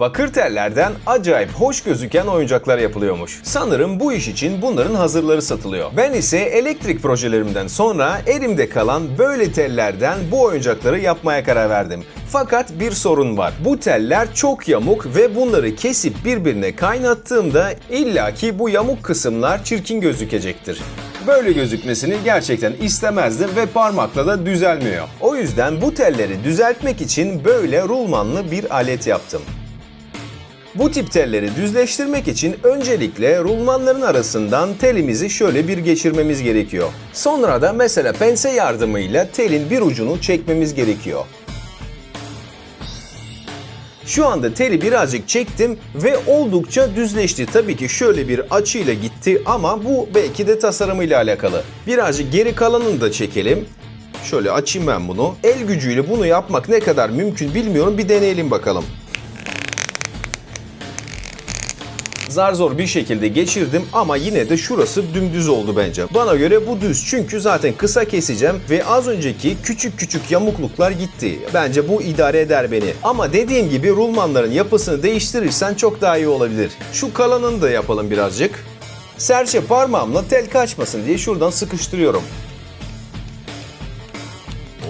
Bakır tellerden acayip hoş gözüken oyuncaklar yapılıyormuş. Sanırım bu iş için bunların hazırları satılıyor. Ben ise elektrik projelerimden sonra elimde kalan böyle tellerden bu oyuncakları yapmaya karar verdim. Fakat bir sorun var. Bu teller çok yamuk ve bunları kesip birbirine kaynattığımda illaki bu yamuk kısımlar çirkin gözükecektir. Böyle gözükmesini gerçekten istemezdim ve parmakla da düzelmiyor. O yüzden bu telleri düzeltmek için böyle rulmanlı bir alet yaptım. Bu tip telleri düzleştirmek için öncelikle rulmanların arasından telimizi şöyle bir geçirmemiz gerekiyor. Sonra da mesela pense yardımıyla telin bir ucunu çekmemiz gerekiyor. Şu anda teli birazcık çektim ve oldukça düzleşti. Tabii ki şöyle bir açıyla gitti ama bu belki de tasarımıyla alakalı. Birazcık geri kalanını da çekelim. Şöyle açayım ben bunu. El gücüyle bunu yapmak ne kadar mümkün bilmiyorum. Bir deneyelim bakalım. Zar zor bir şekilde geçirdim ama yine de şurası dümdüz oldu bence. Bana göre bu düz çünkü zaten kısa keseceğim ve az önceki küçük küçük yamukluklar gitti. Bence bu idare eder beni. Ama dediğim gibi rulmanların yapısını değiştirirsen çok daha iyi olabilir. Şu kalanını da yapalım birazcık. Serçe parmağımla tel kaçmasın diye şuradan sıkıştırıyorum.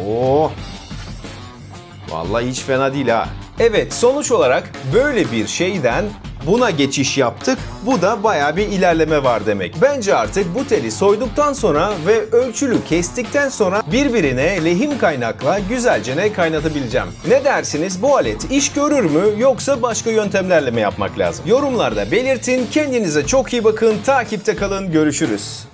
Oo. Vallahi hiç fena değil ha. Evet sonuç olarak böyle bir şeyden buna geçiş yaptık. Bu da baya bir ilerleme var demek. Bence artık bu teli soyduktan sonra ve ölçülü kestikten sonra birbirine lehim kaynakla güzelce ne kaynatabileceğim. Ne dersiniz bu alet iş görür mü yoksa başka yöntemlerle mi yapmak lazım? Yorumlarda belirtin. Kendinize çok iyi bakın. Takipte kalın. Görüşürüz.